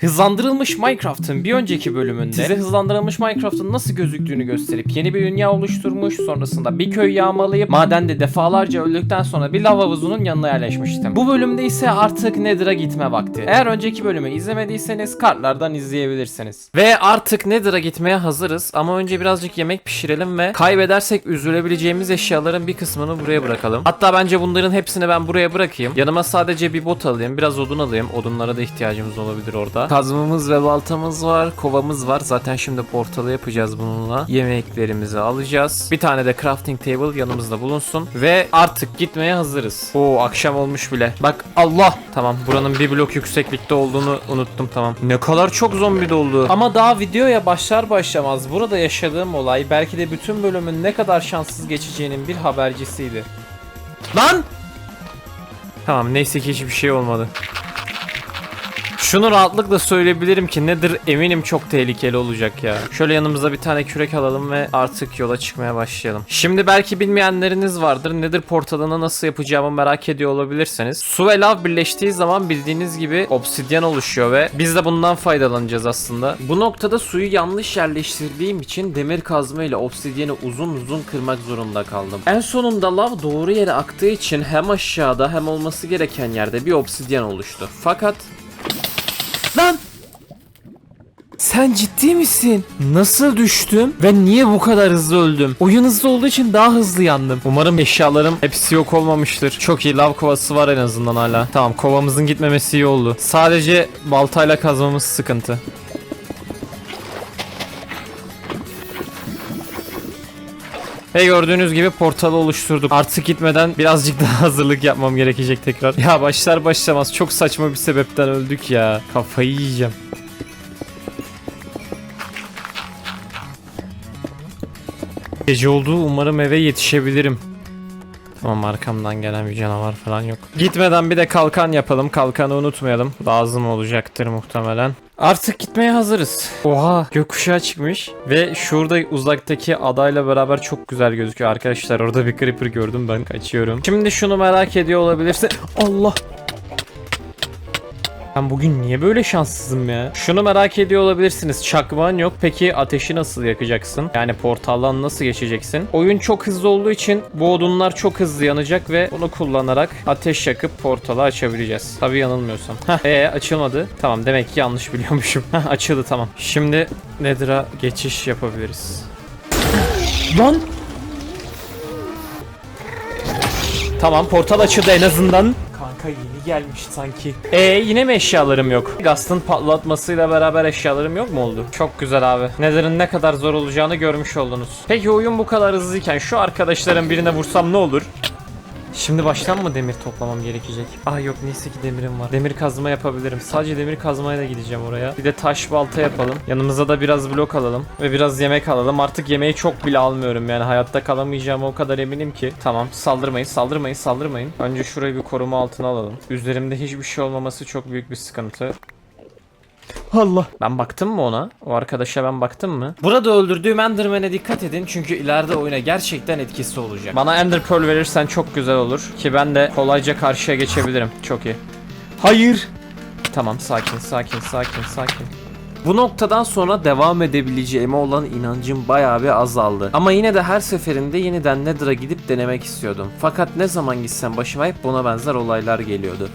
Hızlandırılmış Minecraft'ın bir önceki bölümünde size hızlandırılmış Minecraft'ın nasıl gözüktüğünü gösterip yeni bir dünya oluşturmuş sonrasında bir köy yağmalayıp madende defalarca öldükten sonra bir lav havuzunun yanına yerleşmiştim. Bu bölümde ise artık Nether'a gitme vakti. Eğer önceki bölümü izlemediyseniz kartlardan izleyebilirsiniz. Ve artık Nether'a gitmeye hazırız ama önce birazcık yemek pişirelim ve kaybedersek üzülebileceğimiz eşyaların bir kısmını buraya bırakalım. Hatta bence bunların hepsini ben buraya bırakayım. Yanıma sadece bir bot alayım, biraz odun alayım. Odunlara da ihtiyacımız olabilir orada. Kazmamız ve baltamız var, kovamız var. Zaten şimdi portalı yapacağız bununla. Yemeklerimizi alacağız. Bir tane de crafting table yanımızda bulunsun. Ve artık gitmeye hazırız. Oo akşam olmuş bile. Bak Allah. Tamam buranın bir blok yükseklikte olduğunu unuttum tamam. Ne kadar çok zombi doldu. Ama daha videoya başlar başlamaz burada yaşadığım olay belki de bütün bölümün ne kadar şanssız geçeceğinin bir habercisiydi. Lan! Tamam neyse ki hiçbir şey olmadı. Şunu rahatlıkla söyleyebilirim ki nedir eminim çok tehlikeli olacak ya. Şöyle yanımıza bir tane kürek alalım ve artık yola çıkmaya başlayalım. Şimdi belki bilmeyenleriniz vardır. Nedir portalını nasıl yapacağımı merak ediyor olabilirsiniz. Su ve lav birleştiği zaman bildiğiniz gibi obsidyen oluşuyor ve biz de bundan faydalanacağız aslında. Bu noktada suyu yanlış yerleştirdiğim için demir kazma ile obsidyeni uzun uzun kırmak zorunda kaldım. En sonunda lav doğru yere aktığı için hem aşağıda hem olması gereken yerde bir obsidyen oluştu. Fakat Lan! Sen ciddi misin? Nasıl düştüm ve niye bu kadar hızlı öldüm? Oyun hızlı olduğu için daha hızlı yandım. Umarım eşyalarım hepsi yok olmamıştır. Çok iyi lav kovası var en azından hala. Tamam kovamızın gitmemesi iyi oldu. Sadece baltayla kazmamız sıkıntı. Ve gördüğünüz gibi portalı oluşturduk. Artık gitmeden birazcık daha hazırlık yapmam gerekecek tekrar. Ya başlar başlamaz çok saçma bir sebepten öldük ya. Kafayı yiyeceğim. Gece oldu umarım eve yetişebilirim. Tamam arkamdan gelen bir canavar falan yok. Gitmeden bir de kalkan yapalım. Kalkanı unutmayalım. Lazım olacaktır muhtemelen. Artık gitmeye hazırız. Oha gökkuşağı çıkmış ve şurada uzaktaki adayla beraber çok güzel gözüküyor arkadaşlar. Orada bir creeper gördüm ben kaçıyorum. Şimdi şunu merak ediyor olabilirsin. Allah ben bugün niye böyle şanssızım ya? Şunu merak ediyor olabilirsiniz. Çakmağın yok. Peki ateşi nasıl yakacaksın? Yani portaldan nasıl geçeceksin? Oyun çok hızlı olduğu için bu odunlar çok hızlı yanacak ve bunu kullanarak ateş yakıp portalı açabileceğiz. Tabi yanılmıyorsam. Heh, ee, açılmadı. Tamam demek ki yanlış biliyormuşum. Heh, açıldı tamam. Şimdi Nether'a geçiş yapabiliriz. Lan! Tamam portal açıldı en azından. Kanka yeni gelmiş sanki. E yine mi eşyalarım yok? Gast'ın patlatmasıyla beraber eşyalarım yok mu oldu? Çok güzel abi. Nether'ın ne kadar zor olacağını görmüş oldunuz. Peki oyun bu kadar hızlıyken şu arkadaşların birine vursam ne olur? Şimdi baştan mı demir toplamam gerekecek? Ah yok neyse ki demirim var. Demir kazma yapabilirim. Sadece demir kazmaya da gideceğim oraya. Bir de taş balta yapalım. Yanımıza da biraz blok alalım. Ve biraz yemek alalım. Artık yemeği çok bile almıyorum yani. Hayatta kalamayacağıma o kadar eminim ki. Tamam saldırmayın saldırmayın saldırmayın. Önce şurayı bir koruma altına alalım. Üzerimde hiçbir şey olmaması çok büyük bir sıkıntı. Allah. Ben baktım mı ona? O arkadaşa ben baktım mı? Burada öldürdüğüm Enderman'e dikkat edin çünkü ileride oyuna gerçekten etkisi olacak. Bana Ender Pearl verirsen çok güzel olur ki ben de kolayca karşıya geçebilirim. Çok iyi. Hayır. Tamam sakin sakin sakin sakin. Bu noktadan sonra devam edebileceğime olan inancım bayağı bir azaldı. Ama yine de her seferinde yeniden Nether'a gidip denemek istiyordum. Fakat ne zaman gitsem başıma hep buna benzer olaylar geliyordu.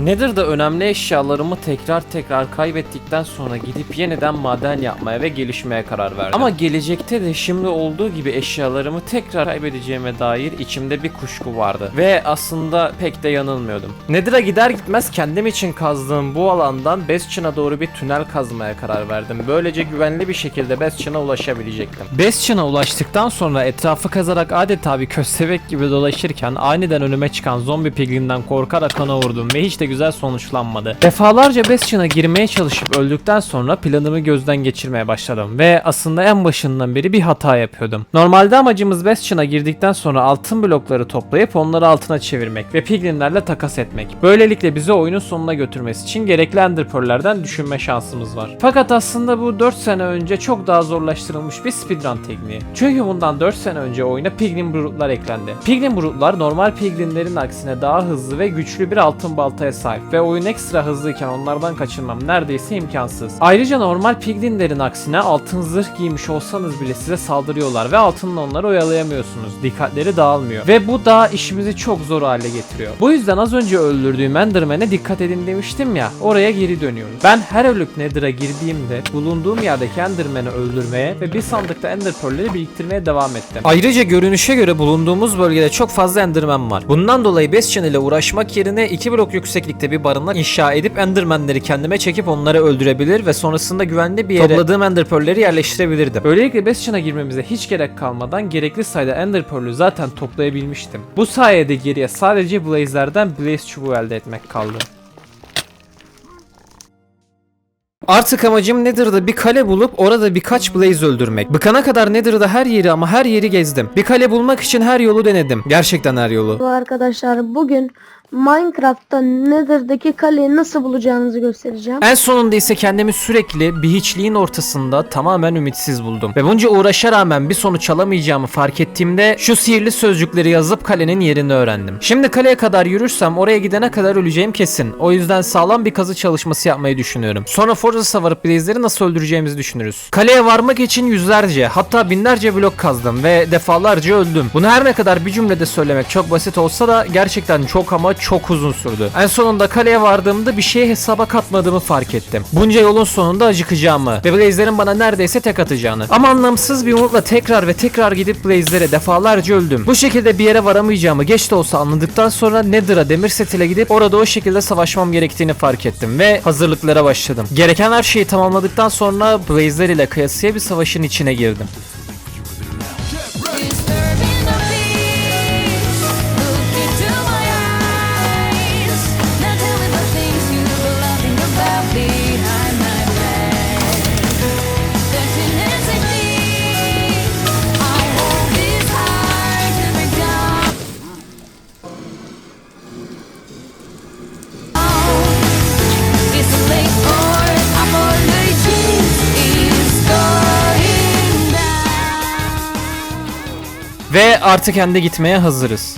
Nedir de önemli eşyalarımı tekrar tekrar kaybettikten sonra gidip yeniden maden yapmaya ve gelişmeye karar verdim. Ama gelecekte de şimdi olduğu gibi eşyalarımı tekrar kaybedeceğime dair içimde bir kuşku vardı. Ve aslında pek de yanılmıyordum. Nedir'e gider gitmez kendim için kazdığım bu alandan Bastion'a doğru bir tünel kazmaya karar verdim. Böylece güvenli bir şekilde Bastion'a ulaşabilecektim. Bastion'a ulaştıktan sonra etrafı kazarak adeta bir köstebek gibi dolaşırken aniden önüme çıkan zombi piglimden korkarak ona vurdum ve hiç de güzel sonuçlanmadı. Defalarca Bastion'a girmeye çalışıp öldükten sonra planımı gözden geçirmeye başladım ve aslında en başından beri bir hata yapıyordum. Normalde amacımız Bastion'a girdikten sonra altın blokları toplayıp onları altına çevirmek ve piglinlerle takas etmek. Böylelikle bizi oyunun sonuna götürmesi için gerekli ender düşünme şansımız var. Fakat aslında bu 4 sene önce çok daha zorlaştırılmış bir speedrun tekniği. Çünkü bundan 4 sene önce oyuna Piglin Brute'lar eklendi. Piglin Brute'lar normal Piglinlerin aksine daha hızlı ve güçlü bir altın baltaya sahip ve oyun ekstra hızlıyken onlardan kaçınmam neredeyse imkansız. Ayrıca normal piglinlerin aksine altın zırh giymiş olsanız bile size saldırıyorlar ve altınla onları oyalayamıyorsunuz. Dikkatleri dağılmıyor ve bu da işimizi çok zor hale getiriyor. Bu yüzden az önce öldürdüğüm Enderman'e dikkat edin demiştim ya oraya geri dönüyoruz. Ben her ölük Nether'a girdiğimde bulunduğum yerdeki Enderman'ı öldürmeye ve bir sandıkta Ender Pearl'leri biriktirmeye devam ettim. Ayrıca görünüşe göre bulunduğumuz bölgede çok fazla Enderman var. Bundan dolayı Bastion ile uğraşmak yerine iki blok yükseklikte bir barınak inşa edip Enderman'leri kendime çekip onları öldürebilir ve sonrasında güvenli bir yere topladığım Ender Pearl'leri yerleştirebilirdim. Böylelikle Bastion'a girmemize hiç gerek kalmadan gerekli sayıda Ender Pearl'ü zaten toplayabilmiştim. Bu sayede geriye sadece Blaze'lerden Blaze çubuğu elde etmek kaldı. Artık amacım Nether'da bir kale bulup orada birkaç Blaze öldürmek. Bıkana kadar Nether'da her yeri ama her yeri gezdim. Bir kale bulmak için her yolu denedim. Gerçekten her yolu. Arkadaşlar bugün Minecraft'ta Nether'daki kaleyi nasıl bulacağınızı göstereceğim. En sonunda ise kendimi sürekli bir hiçliğin ortasında tamamen ümitsiz buldum. Ve bunca uğraşa rağmen bir sonuç alamayacağımı fark ettiğimde şu sihirli sözcükleri yazıp kalenin yerini öğrendim. Şimdi kaleye kadar yürürsem oraya gidene kadar öleceğim kesin. O yüzden sağlam bir kazı çalışması yapmayı düşünüyorum. Sonra Fortress'a varıp Blaze'leri nasıl öldüreceğimizi düşünürüz. Kaleye varmak için yüzlerce hatta binlerce blok kazdım ve defalarca öldüm. Bunu her ne kadar bir cümlede söylemek çok basit olsa da gerçekten çok ama çok uzun sürdü. En sonunda kaleye vardığımda bir şeye hesaba katmadığımı fark ettim. Bunca yolun sonunda acıkacağımı ve Blaze'lerin bana neredeyse tek atacağını. Ama anlamsız bir umutla tekrar ve tekrar gidip Blaze'lere defalarca öldüm. Bu şekilde bir yere varamayacağımı geç de olsa anladıktan sonra Nether'a demir setile gidip orada o şekilde savaşmam gerektiğini fark ettim ve hazırlıklara başladım. Gereken her şeyi tamamladıktan sonra Blaze'ler ile kıyasıya bir savaşın içine girdim. Ve artık kendi gitmeye hazırız.